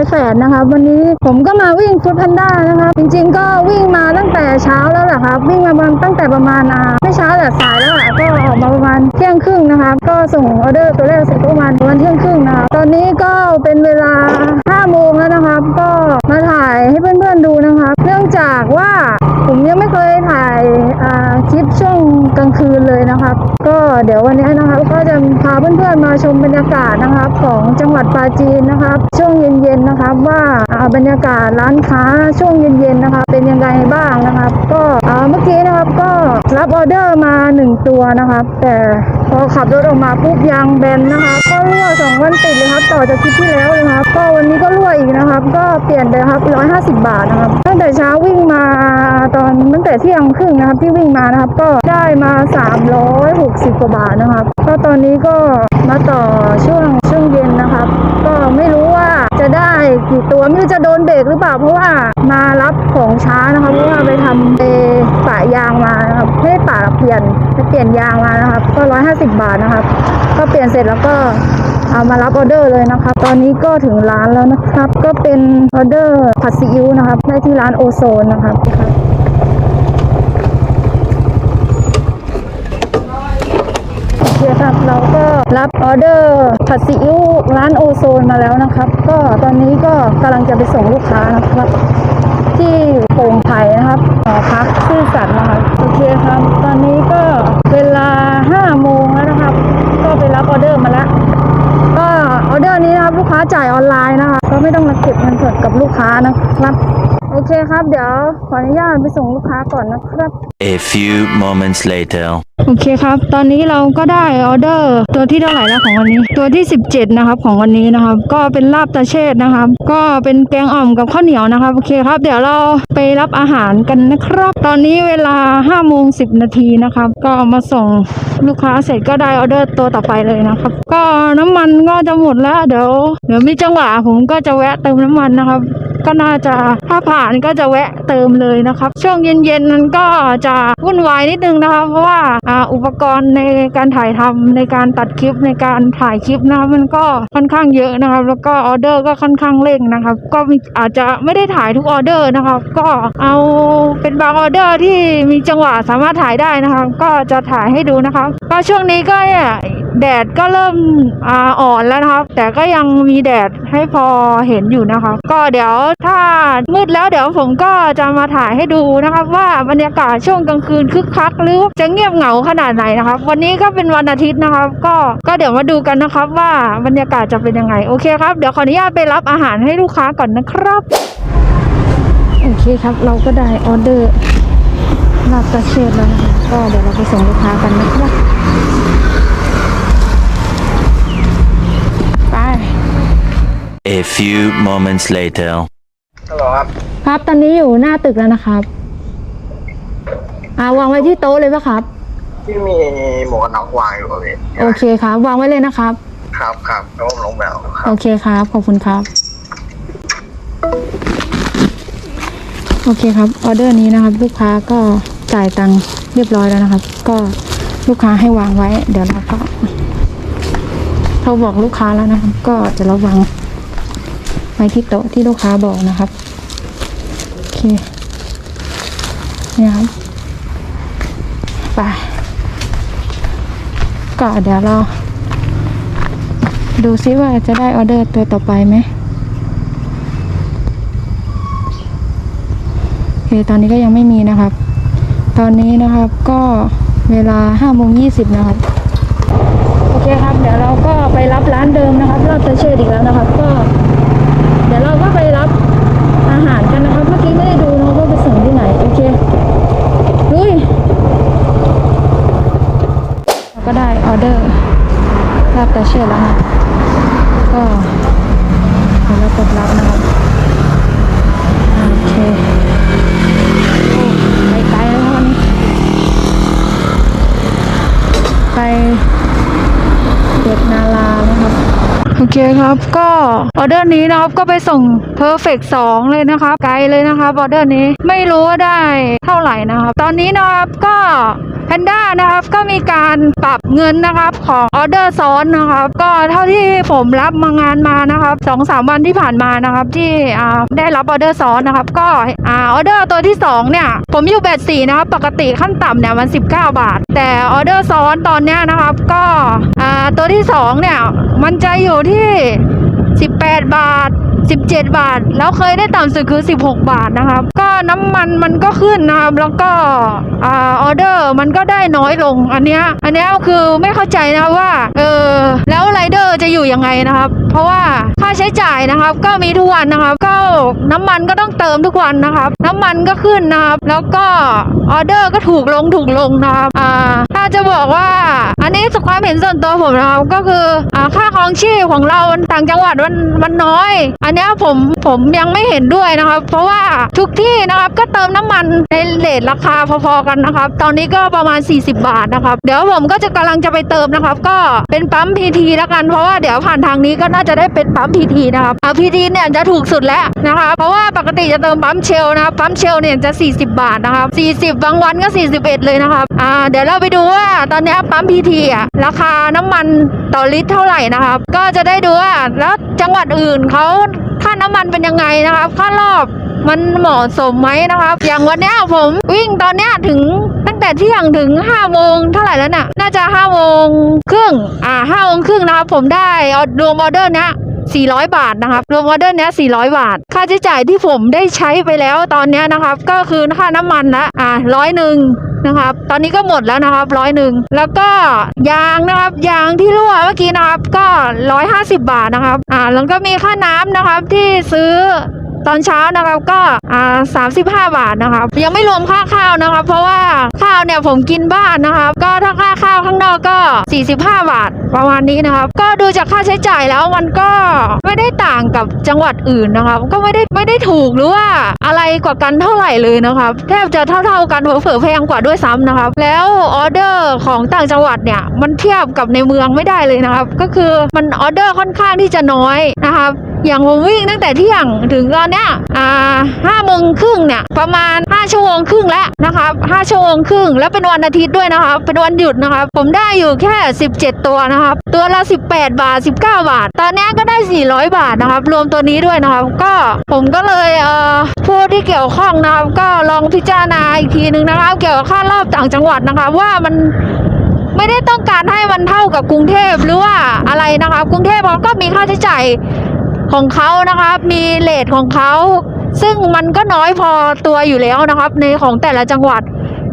บกับช่องสไตล์แฝดนะครับวันนี้ผมก็มาวิ่งฟุตพันด้านะครับจริง ๆ ก็วิ่งมาตั้งแต่เช้าแล้วแหละครับวิ่งมาตั้งแต่ประมาณอ่าไม่เช้าแต่สายแล้วแหละก็ออกมาประมาณเที่ยงครึ่งนะครับก็ส่งออเดอร์ตัวแรกเสร็จประมาณวันเที่ยงครึ่งนะครับตอนนี้ก็เป็นเวลา5โมงแล้วนะครับก็มาถ่ายให้เพื่อนๆดูนะครับเนื่องจากว่าผมยังไม่เคยถ่ายคลิปช่วงกลางคืนเลยนะครับ เดี๋ยววันนี้นะครับก็จะพาเพื่อนๆมาชมบรรยากาศนะครับของจังหวัดปราจีนนะครับ ช่วงเย็นๆนะครับว่าบรรยากาศร้านค้าช่วงเย็นๆนะคะเป็นยังไงบ้างนะครับ ก็เมื่อกี้นะครับก็รับออเดอร์มาหนึ่งตัวนะครับ แต่ พอขับรถออกมาปุ๊บยางแบนนะคะ ก็รั่วสองวันติดเลยครับ ต่อจากคลิปที่แล้วเลยนะครับ ก็วันนี้ก็รั่วอีกนะครับ ก็เปลี่ยนไปครับร้อยห้าสิบบาทนะครับ ตั้งแต่เช้าวิ่งมาตอนตั้งแต่เที่ยงครึ่งนะครับ ที่วิ่งมานะครับ ก็ได้มาสามร้อยหกสิบกว่าบาทนะครับ ก็ตอนนี้ก็มาต่อช่วงช่วงเย็นนะครับ ก็ไม่รู้ว่าจะได้กี่ตัวไม่รู้จะโดนเบรกหรือเปล่าเพราะว่า มารับของช้านะครับเพราะว่าไปทำเอปะยางมานะครับไม่ได้ปะหรอกเปลี่ยนไปเปลี่ยนยางมานะครับ ก็ร้อยห้าสิบบาทนะครับ ก็เปลี่ยนเสร็จแล้วก็เอามารับออเดอร์เลยนะครับ ตอนนี้ก็ถึงร้านแล้วนะครับ ก็เป็นออเดอร์ผัดซีอิ๊วนะครับ ได้ที่ร้านโอโซนนะครับครับโอเคครับเราก็รับออเดอร์ผัดซีอิ๊วร้านโอโซนมาแล้วนะครับ ก็ตอนนี้ก็กำลังจะไปส่งลูกค้านะครับ ที่โป่งไผ่นะครับหอพักซื่อสัตย์นะครับโอเคครับ ตอนนี้ก็เวลา5โมงแล้วนะครับ ก็ไปรับออเดอร์มาแล้วก็ออเดอร์นี้นะครับลูกค้าจ่ายออนไลน์นะคะ ก็ไม่ต้องมาเก็บเงินสดกับลูกค้านะครับ โอเคครับ เดี๋ยวขออนุญาตไปส่งลูกค้าก่อนนะครับ A few moments later. โอเคครับ ตอนนี้เราก็ได้ออเดอร์ตัวที่เท่าไหร่แล้วของวันนี้ ตัวที่ 17 นะครับ ของวันนี้นะครับ ก็เป็นลาบตาเชษนะครับ ก็เป็นแกงอ่อมกับข้าวเหนียวนะครับ โอเคครับ เดี๋ยวเราไปรับอาหารกันนะครับ ตอนนี้เวลา5โมง10 นาทีนะครับ ก็เอามาส่งลูกค้าเสร็จก็ได้ออเดอร์ตัวต่อไปเลยนะครับ ก็น้ำมันก็จะหมดแล้ว เดี๋ยว เดี๋ยวมีจังหวะผมก็จะแวะเติมน้ำมันนะครับ ก็น่าจะถ้าผ่านก็จะแวะเติมเลยนะครับช่วงเย็นๆนั้นก็จะวุ่นวายนิดนึงนะคะเพราะว่าอุปกรณ์ในการถ่ายทำในการตัดคลิปในการถ่ายคลิปนะครับมันก็ค่อนข้างเยอะนะครับ แล้วก็ออเดอร์ก็ค่อนข้างเร่งนะครับ ก็อาจจะไม่ได้ถ่ายทุกออเดอร์นะครับ ก็เอาเป็นบางออเดอร์ที่มีจังหวะสามารถถ่ายได้นะครับก็จะถ่ายให้ดูนะครับก็ช่วงนี้ก็เนี่ยแดดก็เริ่มอ่อนแล้วนะครับ แต่ก็ยังมีแดดให้พอเห็นอยู่นะครับก็เดี๋ยวถ้ามืดแล้วเดี๋ยวผมก็จะมาถ่ายให้ดูนะครับ ว่าบรรยากาศช่วงกลางคืนคึกคักหรือจะเงียบเหงาขนาดไหนนะครับ วันนี้ก็เป็นวันอาทิตย์นะครับ ก็ก็เดี๋ยวมาดูกันนะครับ ว่าบรรยากาศจะเป็นยังไงโอเคครับเดี๋ยวขออนุญาตไปรับอาหารให้ลูกค้าก่อนนะครับโอเคครับเราก็ได้ออเดอร์ลาบตาเชดแล้วนะครับก็เดี๋ยวเราไปส่งลูกค้ากันนะครับไป A few moments later. ฮัลโหลครับ ครับตอนนี้อยู่หน้าตึกแล้วนะครับอ่าวางไว้ที่โต๊ะเลยปะครับ ที่มีหมวกกันน็อกวางอยู่ครับพี่โอเคครับ วางไว้เลยนะครับ ครับครับแล้วผมลงแบบครัโอบเคครับ ขอบคุณครับ โอเคครับ ออเดอร์นี้นะครับ ลูกค้าก็จ่ายตังค์เรียบร้อยแล้วนะครับ ก็ลูกค้าให้วางไว้ เดี๋ยวเราก็โทรบอกลูกค้าแล้วนะครับ ก็จะเราวางไว้ที่โต๊ะที่ลูกค้าบอกนะครับโอ เคเนี่ยครับไปก็เดี๋ยวเรา ดูซิว่าจะได้ออเดอร์ตัวต่อไปไหมโอเคตอนนี้ก็ยังไม่มีนะครับ ตอนนี้นะครับก็เวลา5โมง20 นะครับ โอเคครับ เดี๋ยวเราก็ไปรับร้านเดิมนะครับ รอบเตเชิดอีกแล้วนะครับ ก็ เดี๋ยวเราก็ไปรับ ได้ดูนะว่าไปส่งที่ไหน โอเคลุยเราก็ได้ออเดอร์รับแต่เชื่อแล้วนะก็เดี๋ยวเรากดรับนะครับอ่าโอเคโอ้ไปไกลแล้วครับวันนี้ ไปเด็ดนาลานะครับ โอเคครับก็ออเดอร์นี้นะครับก็ไปส่งเพอร์เฟกสองเลยนะครับไกลเลยนะครับออเดอร์นี้ไม่รู้ว่าได้เท่าไหร่นะครับ ตอนนี้นะครับก็ แพนด้านะครับก็มีการปรับเงินนะครับของออเดอร์ซ้อนนะครับ ก็เท่าที่ผมรับมางานมานะครับสองสามวันที่ผ่านมานะครับ ที่ได้รับออเดอร์ซ้อนนะครับ ก็ออเดอร์ตัวที่สองเนี่ยผมอยู่แบตสี่นะครับปกติขั้นต่ำเนี่ยมัน 19 บาท แต่ออเดอร์ซ้อนตอนเนี้ยนะครับ ก็ตัวที่สองเนี่ยมันจะอยู่ที่ 18 บาท 17 บาท แล้วเคยได้ต่ำสุดคือ 16 บาทนะครับ ก็น้ำมันมันก็ขึ้นนะครับ แล้วก็อ่าออเดอร์มันก็ได้น้อยลง อันเนี้ยอันเนี้ยคือไม่เข้าใจนะครับว่าเออแล้วไรเดอร์จะอยู่ยังไงนะครับ เพราะว่าค่าใช้จ่ายนะครับ ก็มีทุกวันนะครับ ก็น้ำมันก็ต้องเติมทุกวันนะครับ น้ำมันก็ขึ้นนะครับ แล้วก็ออเดอร์ก็ถูกลงถูกลงนะครับอ่าถ้าจะบอกว่าอันนี้สุดความเห็นส่วนตัวผมนะครับก็คืออ่าค่าครองชีพของเราต่างจังหวัดมันมันน้อย อันนี้ผมผมยังไม่เห็นด้วยนะครับ เพราะว่าทุกที่นะครับก็เติมน้ำมันในเลทราคาพอๆกันนะครับ ตอนนี้ก็ประมาณ 40 บาทนะครับ เดี๋ยวผมก็จะกำลังจะไปเติมนะครับ ก็เป็นปั๊มพีทีแล้วกันเพราะว่าเดี๋ยวผ่านทางนี้ก็น่าจะได้เป็นปั๊มพีทีนะครับอ่าพีทีเนี่ยจะถูกสุดแล้วนะคะ เพราะว่าปกติจะเติมปั๊มเชลนะครับปั๊มเชลเนี่ยจะ 40 บาทนะครับ 40 บางวันก็ 41 เลยนะครับอ่าเดี๋ยวเราไปดูว่าตอนนี้ปั๊มพีทีอะราคาน้ำมันต่อลิตรเท่าไหร่นะครับ ก็จะได้ดูว่าแล้วจังหวัดอื่นเขาค่าน้ำมันเป็นยังไงนะครับค่ารอบมันเหมาะสมไหมนะครับ อย่างวันนี้ผมวิ่งตอนนี้ถึงตั้งแต่เที่ยงถึง5โมงเท่าไหร่แล้วน่ะ น่าจะ5โมงครึ่งอ่า5โมงครึ่งนะครับ ผมได้เอารวมออเดอร์เนี้ย 400 บาทนะครับ รวมออเดอร์เนี้ย400 บาท ค่าใช้จ่ายที่ผมได้ใช้ไปแล้วตอนเนี้ยนะครับ ก็คือค่าน้ำมันละอ่าร้อยหนึ่งนะครับ ตอนนี้ก็หมดแล้วนะครับร้อยหนึ่งแล้วก็ยางนะครับยางที่รั่วเมื่อกี้นะครับก็ 150 บาทนะครับอ่าแล้วก็มีค่าน้ำนะครับที่ซื้อ ตอนเช้านะครับก็อ่าสามสิบห้าบาทนะครับยังไม่รวมค่าข้าวนะครับเพราะว่าข้าวเนี่ยผมกินบ้านนะครับก็ถ้าค่าข้าวข้างนอกก็ 45 บาทประมาณนี้นะครับก็ดูจากค่าใช้จ่ายแล้วมันก็ไม่ได้ต่างกับจังหวัดอื่นนะครับก็ไม่ได้ไม่ได้ถูกหรือว่าอะไรกว่ากันเท่าไหร่เลยนะครับแทบจะเท่า ๆกันเผลอๆแพงกว่าด้วยซ้ำนะครับ แล้วออเดอร์ของต่างจังหวัดเนี่ยมันเทียบกับในเมืองไม่ได้เลยนะครับ ก็คือมันออเดอร์ค่อนข้างที่จะน้อยนะครับ อย่างผมวิ่งตั้งแต่เที่ยงถึงตอนเนี้ยอ่าห้าโมงครึ่งเนี่ยประมาณห้าชั่วโมงครึ่งแล้วนะครับห้าชั่วโมงครึ่งแล้วเป็นวันอาทิตย์ด้วยนะครับเป็นวันหยุดนะครับผมได้อยู่แค่ 17 ตัวนะครับ ตัวละ 18 บาท 19 บาท ตอนนี้ก็ได้ 400 บาทนะครับ รวมตัวนี้ด้วยนะครับ ก็ผมก็เลยเอ่อผู้ที่เกี่ยวข้องนะครับ ก็ลองพิจารณาอีกทีหนึ่งนะครับ เกี่ยวกับค่ารอบต่างจังหวัดนะครับว่ามันไม่ได้ต้องการให้มันเท่ากับกรุงเทพหรือว่าอะไรนะครับกรุงเทพเขาก็มีค่าใช้จ่าย ของเขานะครับ มีเลทของเขา ซึ่งมันก็น้อยพอตัวอยู่แล้วนะครับ ในของแต่ละจังหวัด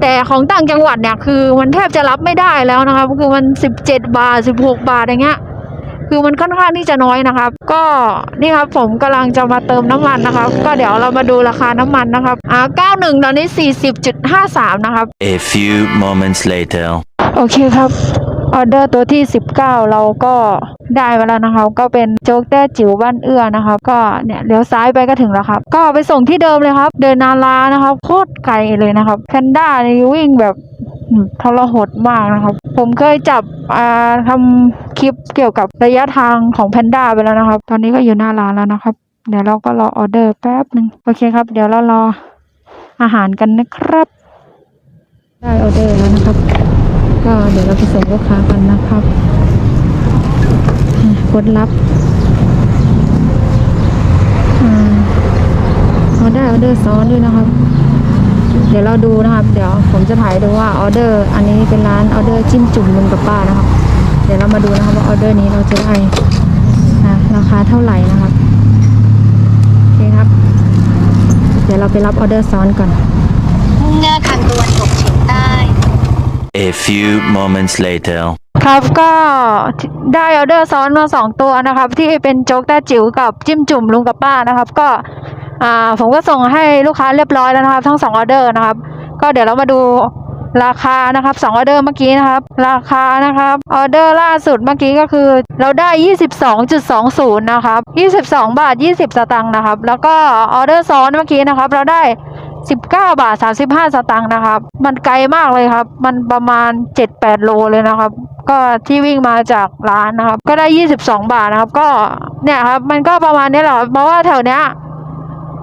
แต่ของต่างจังหวัดเนี่ยคือมันแทบจะรับไม่ได้แล้วนะครับ คือมัน 17 บาท 16 บาทอย่างเงี้ยคือมันค่อนข้างที่จะน้อยนะครับ ก็นี่ครับผมกำลังจะมาเติมน้ำมันนะครับ ก็เดี๋ยวเรามาดูราคาน้ำมันนะครับอ่า91 ตอนนี้ 40.53 นะครับ A few moments later. โอเคครับออเดอร์ตัวที่ 19 เราก็ ได้มาแล้วนะครับก็เป็นโจ๊กแต้จิ๋วบ้านเอื้อนะครับก็เนี่ยเลี้ยวซ้ายไปก็ถึงแล้วครับ ก็ไปส่งที่เดิมเลยครับ เดินนารานะครับโคตรไกลเลยนะครับแพนด้านี่วิ่งแบบอืมทรหดมากนะครับ ผมเคยจับทำคลิปเกี่ยวกับระยะทางของแพนด้าไปแล้วนะครับ ตอนนี้ก็อยู่หน้าร้านแล้วนะครับ เดี๋ยวเราก็รอออเดอร์แป๊บหนึ่งโอเคครับ เดี๋ยวเรารออาหารกันนะครับ ได้ออเดอร์แล้วนะครับ ก็เดี๋ยวเราไปส่งลูกค้ากันนะครับ กดรับอ่าเขาได้ออเดอร์ซ้อนด้วยนะครับ เดี๋ยวเราดูนะครับ เดี๋ยวผมจะถ่ายดูว่าออเดอร์ อันนี้เป็นร้านออเดอร์จิ้มจุ่มลุงกับป้านะครับ เดี๋ยวเรามาดูนะครับว่าออเดอร์นี้เราจะได้นะราคาเท่าไหร่นะครับโอเคครับ เดี๋ยวเราไปรับออเดอร์ซ้อนก่อนมุ่งหน้าทางตะวันตกเฉียงใต้ A few moments later. ครับก็ได้ออเดอร์ซ้อนมาสองตัวนะครับ ที่เป็นโจ๊กแต้จิ๋วกับจิ้มจุ่มลุงกับป้านะครับ ก็ผมก็ส่งให้ลูกค้าเรียบร้อยแล้วนะครับ ทั้งสองออเดอร์นะครับ ก็เดี๋ยวเรามาดูราคานะครับสองออเดอร์เมื่อกี้นะครับ ราคานะครับออเดอร์ล่าสุดเมื่อกี้ก็คือ เราได้ 22.20 นะครับ 22 บาท 20 สตางค์นะครับ แล้วก็ออเดอร์ซ้อนเมื่อกี้นะครับ เราได้ 19 บาท 35 สตางค์นะครับ มันไกลมากเลยครับ มันประมาณ 7-8 โลเลยนะครับ ก็ที่วิ่งมาจากร้านนะครับ ก็ได้ 22 บาทนะครับ ก็เนี่ยครับ มันก็ประมาณนี้แหละเพราะว่าแถวเนี้ย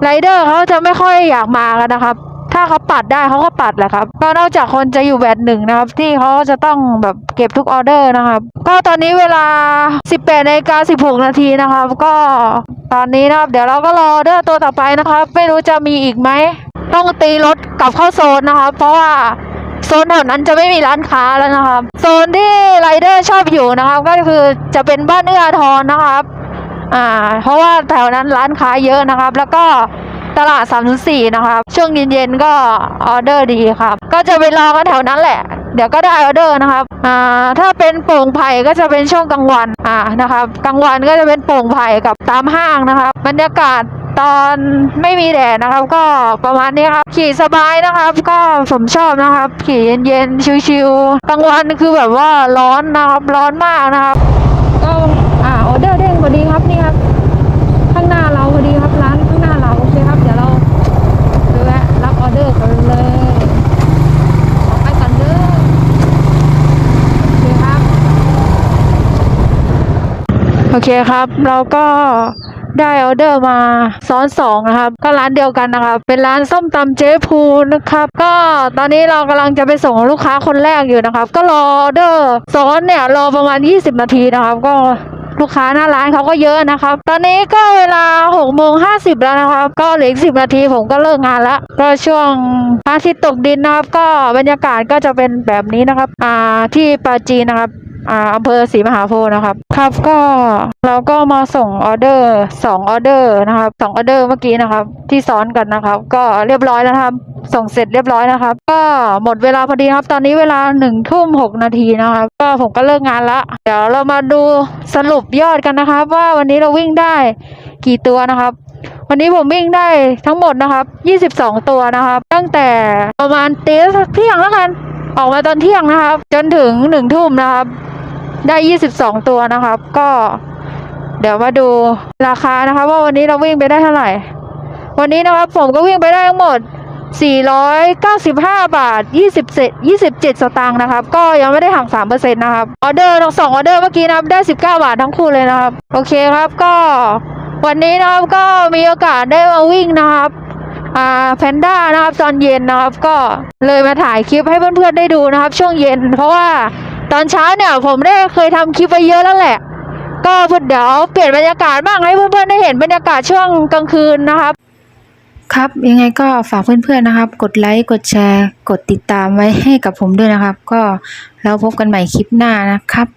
ไรเดอร์เขาจะไม่ค่อยอยากมากันนะครับ ถ้าเขาปัดได้เขาก็ปัดแหละครับ ก็นอกจากคนจะอยู่แบตหนึ่งนะครับ ที่เขาจะต้องแบบเก็บทุกออเดอร์นะครับ ก็ตอนนี้เวลา 18นาฬิกา16 นาทีนะครับ ก็ตอนนี้นะครับ เดี๋ยวเราก็รอออเดอร์ตัวต่อไปนะครับ ไม่รู้จะมีอีกไหม ต้องตีรถกลับเข้าโซนนะครับเพราะว่าโซนแถวนั้นจะไม่มีร้านค้าแล้วนะครับโซนที่ไรเดอร์ชอบอยู่นะครับก็คือจะเป็นบ้านเอื้อทรนนะครับอ่าเพราะว่าแถวนั้นร้านค้าเยอะนะครับ แล้วก็ตลาด3ามสี่นะครับช่วงเย็นๆก็ออเดอร์ดีครับ ก็จะไปรอกันแถวนั้นแหละ เดี๋ยวก็ได้ออเดอร์นะครับอ่าถ้าเป็นโป่งไผ่ก็จะเป็นช่วงกลางวันอ่านะครับกลางวันก็จะเป็นโป่งไผ่กับตามห้างนะครับบรรยากาศ ตอนไม่มีแดดนะครับ ก็ประมาณนี้ครับ ขี่สบายนะครับ ก็ผมชอบนะครับ ขี่เย็นๆชิวๆกลางวันคือแบบว่าร้อนนะครับร้อนมากนะครับก็อ่าออเดอร์เด้งพอดีครับนี่ครับ ข้างหน้าเราพอดีครับร้านข้างหน้าเราโอเคครับ เดี๋ยวเราไปแวะรับออเดอร์กันเลยออกไปกันเด้อโอเคครับ โอเคครับ เราก็ ได้ออเดอร์มาซ้อนสองนะครับก็ร้านเดียวกันนะครับ เป็นร้านส้มตำเจ๊ภูนะครับ ก็ตอนนี้เรากำลังจะไปส่งลูกค้าคนแรกอยู่นะครับ ก็รอออเดอร์ซ้อนเนี่ยรอประมาณ 20 นาทีนะครับ ก็ลูกค้าหน้าร้านเขาก็เยอะนะครับ ตอนนี้ก็เวลา6โมง50แล้วนะครับ ก็เหลืออีก10นาทีผมก็เลิกงานแล้ว ก็ช่วงพระอาทิตย์ตกดินนะครับ ก็บรรยากาศก็จะเป็นแบบนี้นะครับ อ่าที่ปาจีนะครับ อ่าอำเภอศรีมหาโพธิ์นะครับ ครับก็เราก็มาส่งออเดอร์สองออเดอร์นะครับสองออเดอร์เมื่อกี้นะครับ ที่ซ้อนกันนะครับ ก็เรียบร้อยแล้วครับ ส่งเสร็จเรียบร้อยนะครับ ก็หมดเวลาพอดีครับ ตอนนี้เวลาหนึ่งทุ่มหกนาทีนะครับ ก็ผมก็เลิกงานละเดี๋ยวเรามาดูสรุปยอดกันนะครับ ว่าวันนี้เราวิ่งได้กี่ตัวนะครับวันนี้ผมวิ่งได้ทั้งหมดนะครับ 22 ตัวนะครับ ตั้งแต่ประมาณตีเที่ยงแล้วกัน ออกมาตอนเที่ยงนะครับ จนถึงหนึ่งทุ่มนะครับ ได้ 22 ตัวนะครับ ก็เดี๋ยวมาดูราคานะคะว่าวันนี้เราวิ่งไปได้เท่าไหร่ วันนี้นะครับผมก็วิ่งไปได้ทั้งหมด 495 บาท27 27 สตางค์นะครับ ก็ยังไม่ได้หัก3%นะครับ ออเดอร์ทั้งสองออเดอร์เมื่อกี้นะครับได้ 19 บาททั้งคู่เลยนะครับ โอเคครับก็วันนี้นะครับก็มีโอกาสได้มาวิ่งนะครับอ่าแพนด้านะครับตอนเย็นนะครับ ก็เลยมาถ่ายคลิปให้เพื่อนๆได้ดูนะครับ ช่วงเย็นเพราะว่า ตอนเช้าเนี่ยผมได้เคยทำคลิปไปเยอะแล้วแหละ ก็เดี๋ยวเปลี่ยนบรรยากาศบ้างให้เพื่อนๆได้เห็นบรรยากาศช่วงกลางคืนนะครับ ครับยังไงก็ฝากเพื่อนๆนะครับ กดไลค์กดแชร์ กดติดตามไว้ให้กับผมด้วยนะครับ ก็แล้วพบกันใหม่คลิปหน้านะครับ